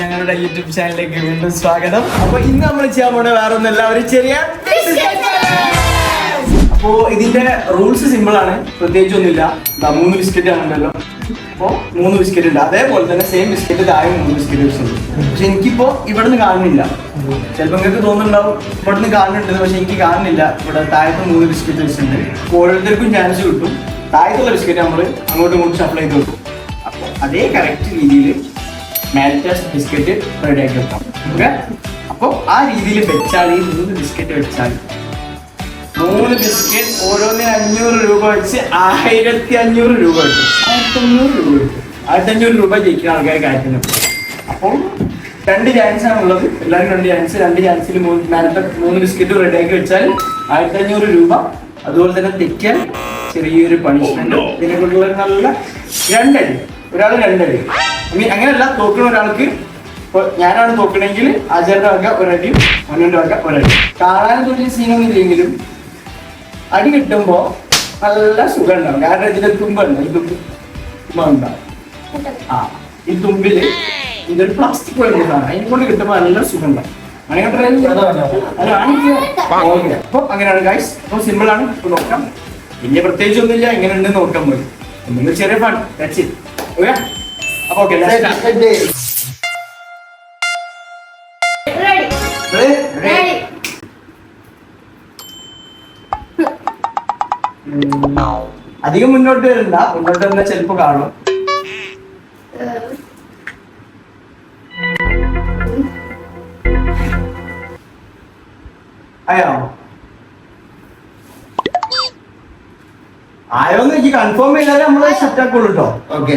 ഞങ്ങളുടെ യൂട്യൂബ് ചാനലിലേക്ക് വീണ്ടും സ്വാഗതം. അപ്പൊ ഇന്ന് നമ്മൾ ചെയ്യാൻ പോണ വേറെ ഒന്നല്ല ഒരു ചെറിയ അപ്പോ ഇതിന്റെ റൂൾസ് സിമ്പിൾ ആണ്. പ്രത്യേകിച്ച് ഒന്നുമില്ല മൂന്ന് ബിസ്ക്കറ്റ് ആണല്ലോ അപ്പോ മൂന്ന് ബിസ്ക്കറ്റ് ഉണ്ട്. അതേപോലെ തന്നെ സെയിം ബിസ്ക്കറ്റ് താഴെ മൂന്ന് ബിസ്ക്കറ്റ് വെച്ചിട്ടുണ്ട് പക്ഷെ എനിക്കിപ്പോ ഇവിടെ നിന്ന് കാണുന്നില്ല. ചിലപ്പോൾ നിങ്ങൾക്ക് തോന്നുന്നുണ്ടാവും ഇവിടെ നിന്ന് കാണുന്നുണ്ട് പക്ഷെ എനിക്ക് കാണുന്നില്ല. ഇവിടെ താഴത്ത് മൂന്ന് ബിസ്ക്കറ്റ് വെച്ചിട്ടുണ്ട്. ഓരോരുത്തർക്കും ചാൻസ് കിട്ടും. താഴത്തുള്ള ബിസ്ക്കറ്റ് നമ്മൾ അങ്ങോട്ടും ഇങ്ങോട്ടും സപ്ലൈ ചെയ്ത് കൊടുക്കും. അപ്പോൾ അതേ കറക്റ്റ് രീതിയിൽ മാൽറ്റാസ് ബിസ്ക്കറ്റ് റെഡി ആക്കി വെക്കാം. ഓക്കെ അപ്പോൾ ആ രീതിയിൽ വെച്ചാൽ ഈ മൂന്ന് ബിസ്ക്കറ്റ് വെച്ചാൽ മൂന്ന് ബിസ്ക്കറ്റ് ഓരോന്നിന് അഞ്ഞൂറ് രൂപ വെച്ച് ആയിരത്തി അഞ്ഞൂറ് രൂപ കിട്ടും ആയിരത്തി അഞ്ഞൂറ് രൂപ കിട്ടും ആയിരത്തി അഞ്ഞൂറ് രൂപ ജയിക്കുന്ന ആൾക്കാർ കാര്യത്തിന് അപ്പോൾ രണ്ട് ചാൻസ് ആണുള്ളത്. എല്ലാവരും രണ്ട് ചാൻസ് രണ്ട് ചാൻസിൽ മൂന്ന് നേരത്തെ മൂന്ന് ബിസ്ക്കറ്റ് റെഡിയാക്കി വെച്ചാൽ ആയിരത്തി അഞ്ഞൂറ് രൂപ. അതുപോലെ തന്നെ തെറ്റിയാൽ ചെറിയൊരു പണിഷ്മെന്റ് ഇതിനെ കൊണ്ടുള്ള നല്ല രണ്ടടി ഒരാൾ രണ്ടടി. അങ്ങനെയല്ല തോക്കുന്ന ഒരാൾക്ക് ഇപ്പൊ ഞാനാണ് തോക്കണമെങ്കിൽ ആചാര്യ വക ഒരടി മനുവിന്റെ വക ഒരടി. കാണാൻ തുല്യ സീനൊന്നും ഇല്ലെങ്കിലും അടി കിട്ടുമ്പോ നല്ല സുഖം ഉണ്ടാവും കാരണം ഇതിന്റെ തുമ്പുണ്ട്. ഈ ആ ഈ തുമ്പിൽ ഇതൊരു പ്ലാസ്റ്റിക് വരുന്നതാണ് അതിനെ കൊണ്ട് കിട്ടുമ്പോ നല്ല സുഖം ഉണ്ടാവും അങ്ങനെയാണ് ഗൈസ് അപ്പൊ സിമ്പിൾ ആണ്. നോക്കാം. വലിയ പ്രത്യേകിച്ച് ഒന്നുമില്ല. എങ്ങനെ ഉണ്ട് നോക്കാൻ പോയി ചെറിയ ടച്ച് ഓക്കെ അപ്പൊ ഓക്കെ. അധികം മുന്നോട്ട് വരണ്ട. മുന്നോട്ട് വന്നാൽ ചിലപ്പോ കാണും. അയോ ആയോന്ന് എനിക്ക് കൺഫേം ചെയ്താലേ നമ്മൾ സെറ്റ് ആക്കുള്ളൂ കേട്ടോ ഓക്കെ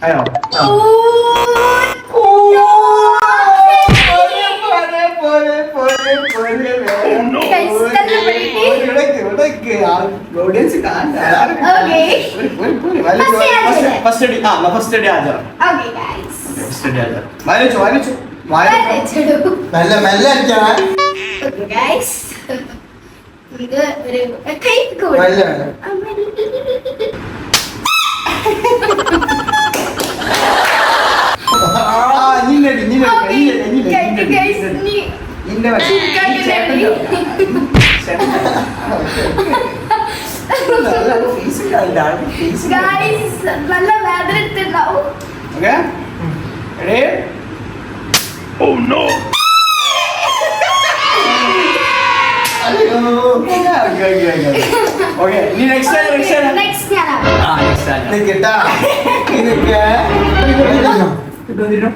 I. തെറ്റാണ്. തെറ്റാണ് ഒന്ന് മാറിയില്ലേ ഒന്ന് മാറിയില്ലേ ഒന്ന് മാറിയില്ലേ ഒന്നുകൂടി ഒറ്റ ചാൻസ് ഉണ്ട് ലാസ്റ്റ് ചാൻസ് ലാസ്റ്റ് ചാൻസ് കിട്ടിയാൽ ആയിരത്തി അഞ്ഞൂറ് ഇല്ലെങ്കിൽ ഇല്ലെങ്കിൽ നല്ല നല്ല അടി. Okay. Nice. അയോ ആ. ഫസ്റ്റ് അടി ആ ഫസ്റ്റ് അടി ആചാരം Okay, guys. ഫസ്റ്റ് അടി ആചാരം വായിച്ചു വായിച്ചു വായിച്ചു വരച്ചിടൂ. മെല്ലെ മെല്ലെ അടിക്കണം Okay, guys. ഇത് ഒരു കൈക്ക് മെല്ലെ മെല്ലെ ആ നിന്നടി നിന്നടി Okay, guys. നീ- നിന്റെ വശം ഈ ചേട്ടന്റെ നല്ല ഫീസ് കണ്ടാണ് ഒരു Guys, നല്ല വേദന എടുത്തിട്ടുണ്ടാവും. ഓക്കെ റെഡി ഓക്കെ ഇനി next time next time next ഞാനാണ് ആ നെക്സ്റ്റ് ടൈം ഇത് കിട്ടാ ഇതൊക്കെ കിട്ടുന്നില്ലോ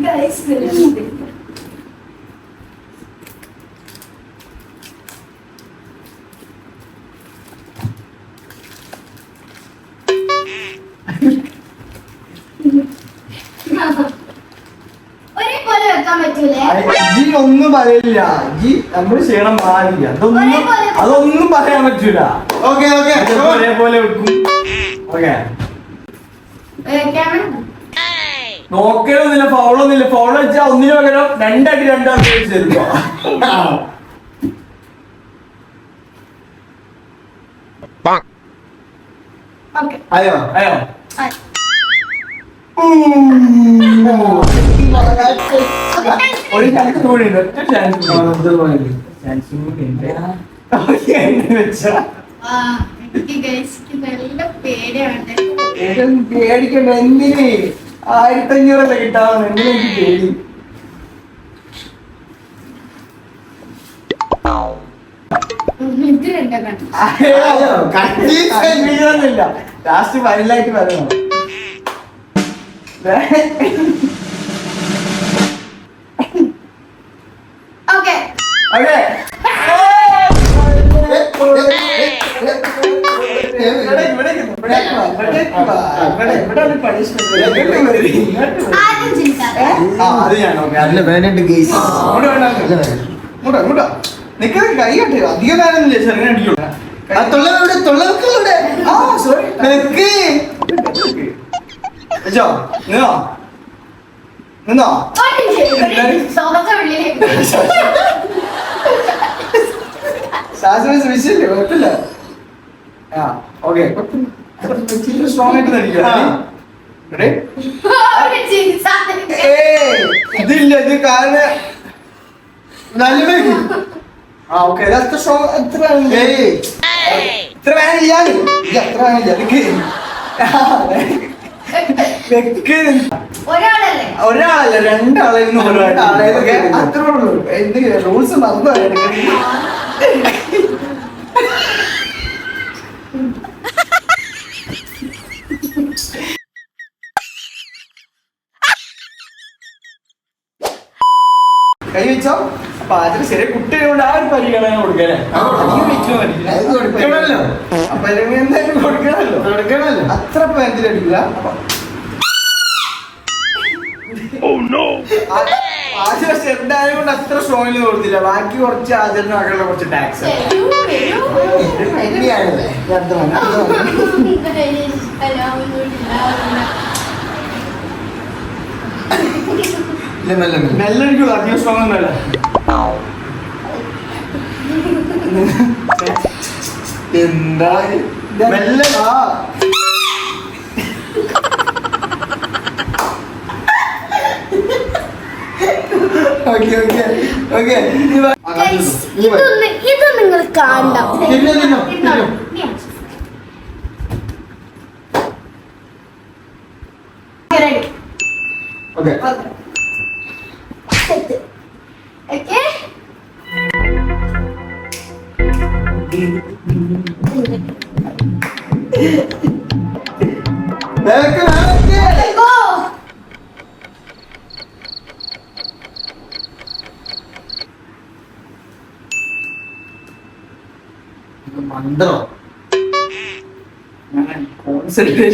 Guys, ഒരേപോലെ ജി ഒന്നും പറയില്ല. ജി നമ്മൾ ചെയ്യണം പാടില്ല അതൊന്നും അതൊന്നും പറയാൻ പറ്റൂല. Okay okay. ഒരേപോലെ വെക്കും. ഓക്കെ. നോക്കലൊന്നുമില്ല ഫോളൊന്നുമില്ല ഫൗൾ വെച്ചാൽ ഒന്നിനു പകരം രണ്ടടി രണ്ടാൾ തരുമ്പോ. ഓക്കെ. അയ്യോ. അയ്യോ ഒരു ചാൻസ് കൂടി ഉണ്ട് ഒറ്റ ചാൻസ് ചാൻസ് കൂടി പേടിക്കണ്ട എന്തിന്? ആയിരത്തി അഞ്ഞൂറല്ലേ കിട്ടാവുന്ന എന്തിനാ എനിക്ക് പേടി. ലാസ്റ്റ് ഫൈനലായിട്ട് പറയണം. Okay okay. നിൽക്കുന്നത് കൈ കെട്ടി. അധികം നേരമൊന്നുമില്ല ചെറുങ്ങനെ അടിക്കുള്ളൂ ആ തൊള്ളവിടെ തൊള്ളവിടെ ആ സോറി വെക്ക് വെച്ചോ നിന്നോ നിന്നോ ശാസ്ത്രം ശ്രമിച്ചില്ലേ കുഴപ്പമില്ല ആ ഓക്കെ സ്ട്രോങ് ആയിട്ട് നടിക്കുക ഇതില്ല ഇത് കാരണം നല്ല ആ ഓക്കെ അത്ര സ്ട്രോങ്. ഏയ് ഇത്ര വേണില്ല ഇല്ല അത്ര വേണില്ല ഒരാളല്ലേ? ഒരാളല്ല രണ്ടാളായിരുന്നു ഒരാളായിരുന്നു അത്രേ ഉള്ളൂ. എന്ത് റൂൾസ് മറന്നു പോയി. കൈ വെച്ചോ അതിന് ചെറിയ കുട്ടികളുണ്ട് ആ ഒരു പരിഗണന അത് കൊടുക്കണമല്ലോ. അപ്പൊ എന്തായാലും കൊടുക്കണമല്ലോ കൊടുക്കണമല്ലോ അത്ര പേരത്തിലടിക്കില്ല ആദ്യം സ്റ്റെപ്പ് കൊണ്ട് അത്ര സ്ട്രോങ്ങിൽ കൊടുത്തില്ല. ബാക്കി കുറച്ച് ആചരണം അകലെ കുറച്ച് ടാക്സ് മെല്ലടിക്കുള്ളൂ. അധികം സ്ട്രോങ് ഒന്നുമല്ല എന്താ മെല്ലെ ആ ഓക്കെ ഓക്കെ ഓക്കെ. ഇത് നിങ്ങൾ കാണണ്ട. Okay. Welcome, welcome. 만들어. 약간 컨셉을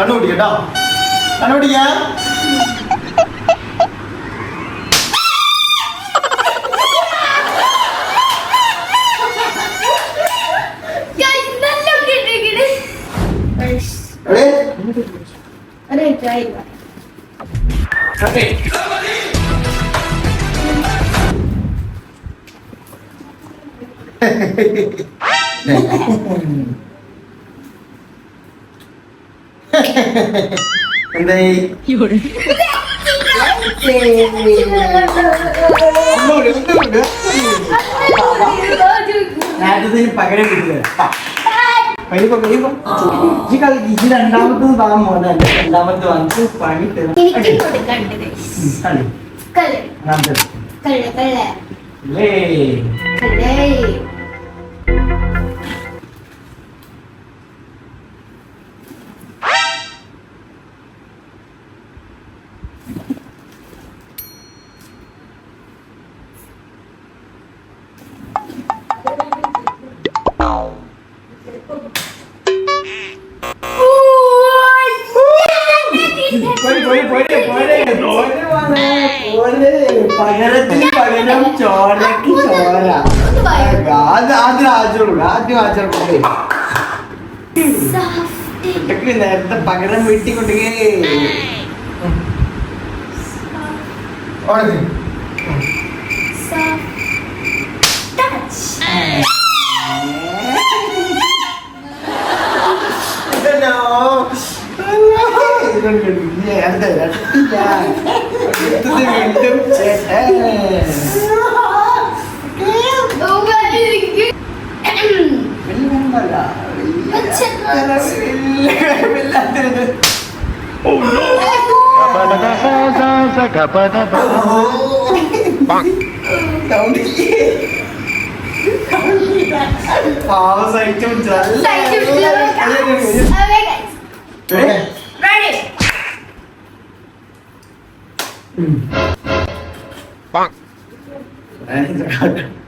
കണ്ടുപിടിക്കട്ടോ കണ്ടുപിടിക്കാം Guys, നല്ല പകരം കിട്ടില്ല കഴിയുമ്പോ കഴിയുമ്പോ ഈ കളി ഇത് രണ്ടാമത്തെ ഭാഗം മോനെ രണ്ടാമത്തെ വന്നിട്ട് പണി തരും എനിക്ക് കൊടുക്കണ്ട് guys. ഉം, കളി കല്ല്, രണ്ടാമത്തെ പകരത്തിന് പകരം ചോരക്ക് ചോര. അത് ആദ്യം ആചരണം ആദ്യം ആചരണം നേരത്തെ പകരം വീട്ടിൽ കൊണ്ടുകേ ഓടേ Oh, ഇല്ലേ? പാവം സഹിച്ചു 棒。来再看。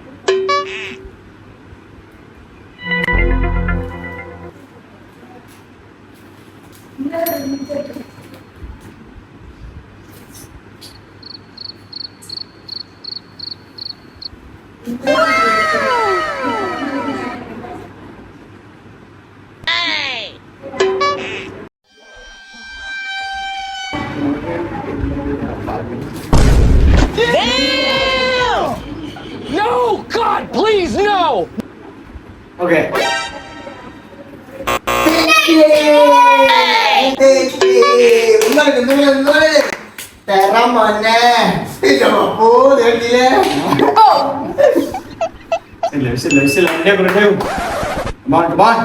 Come on, come on.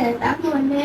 ഏതാ മോനെ?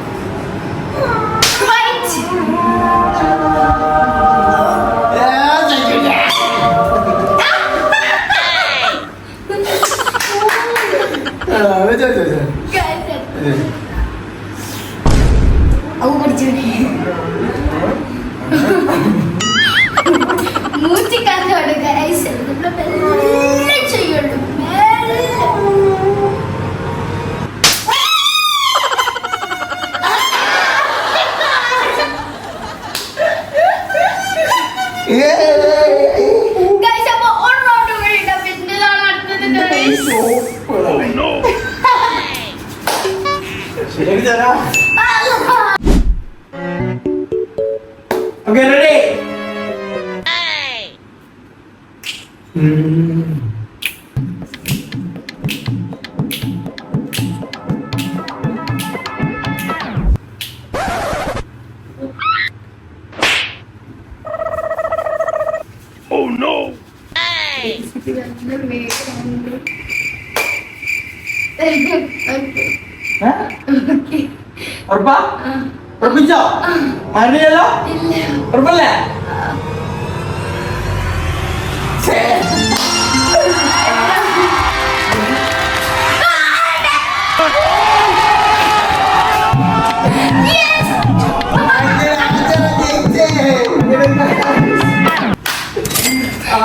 ഉം. ഏ? ഉറപ്പാ ഉറപ്പിച്ചോ അറിയല്ലോ ഉറപ്പല്ലേ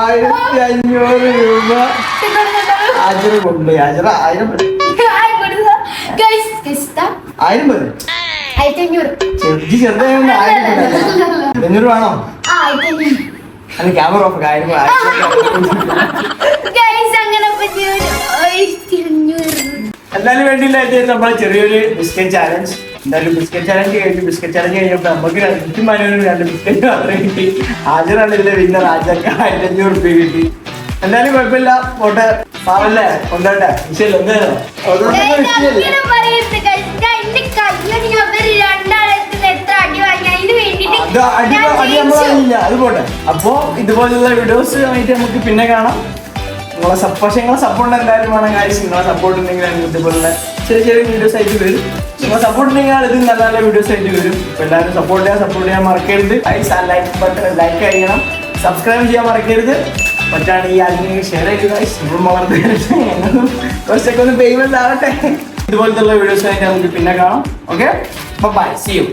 ആയിരത്തി അഞ്ഞൂറ് രൂപ. ആചര കൊണ്ട് ആചര ആയിരം അഞ്ഞൂറ് ചെറുതി ചെറുതായതുകൊണ്ട് ആയിരം മതി. അഞ്ഞൂറ് വേണോ? അത് ക്യാമറ ഓഫ് ആയിരം അങ്ങനെ എന്തായാലും വേണ്ടിയില്ല ഇത് നമ്മളെ ചെറിയൊരു ബിസ്ക്കറ്റ് ചാലഞ്ച് എന്തായാലും ബിസ്ക്കറ്റ് ചാലഞ്ച് കഴിഞ്ഞു ബിസ്ക്കറ്റ് ചാലഞ്ച് കഴിഞ്ഞപ്പോൾ നമുക്ക് എനിക്ക് മനോരും രണ്ട് ബിസ്ക്കറ്റ് മാത്രമേ കിട്ടി. ഹാജറാണ് ഇതിലെ വിന്നർ ആയിരത്തി അഞ്ഞൂറ് റുപ്യ കിട്ടി. എന്തായാലും കുഴപ്പമില്ല. പോട്ടെ. പാവല്ലേ? കൊണ്ടോട്ടെ വിഷയമില്ല. എന്തായാലും അത് അടി അടി. നമ്മളറിയില്ല അത് പോട്ടെ. അപ്പോ ഇതുപോലുള്ള വീഡിയോസ് ആയിട്ട് നമുക്ക് പിന്നെ കാണാം. നിങ്ങളെ പക്ഷേ നിങ്ങളെ സപ്പോർട്ട് എന്തായാലും വേണം കാര്യം നിങ്ങളെ സപ്പോർട്ട് ഉണ്ടെങ്കിൽ ഞങ്ങൾ ഇതുപോലുള്ള ചെറിയ ചെറിയ വീഡിയോസ് ആയിട്ട് വരും. നിങ്ങളെ സപ്പോർട്ട് ഉണ്ടെങ്കിൽ ഇത് നല്ല നല്ല വീഡിയോസ് ആയിട്ട് വരും. എല്ലാവരും സപ്പോർട്ട് ചെയ്യാൻ സപ്പോർട്ട് ചെയ്യാൻ മറക്കരുത്. ലൈക്ക് ബട്ടൺ ലൈക്ക് ചെയ്യണം സബ്സ്ക്രൈബ് ചെയ്യാൻ മറക്കരുത്. പറ്റാണ് ഈ ആദ്യം ഷെയർ ചെയ്യുക. നമ്മൾ വളർന്നു കുറച്ചൊക്കെ ഒന്ന് പേയ്മെന്റ് ആവട്ടെ. ഇതുപോലത്തെ വീഡിയോസ് ആയിട്ട് നമുക്ക് പിന്നെ കാണാം. Okay bye C U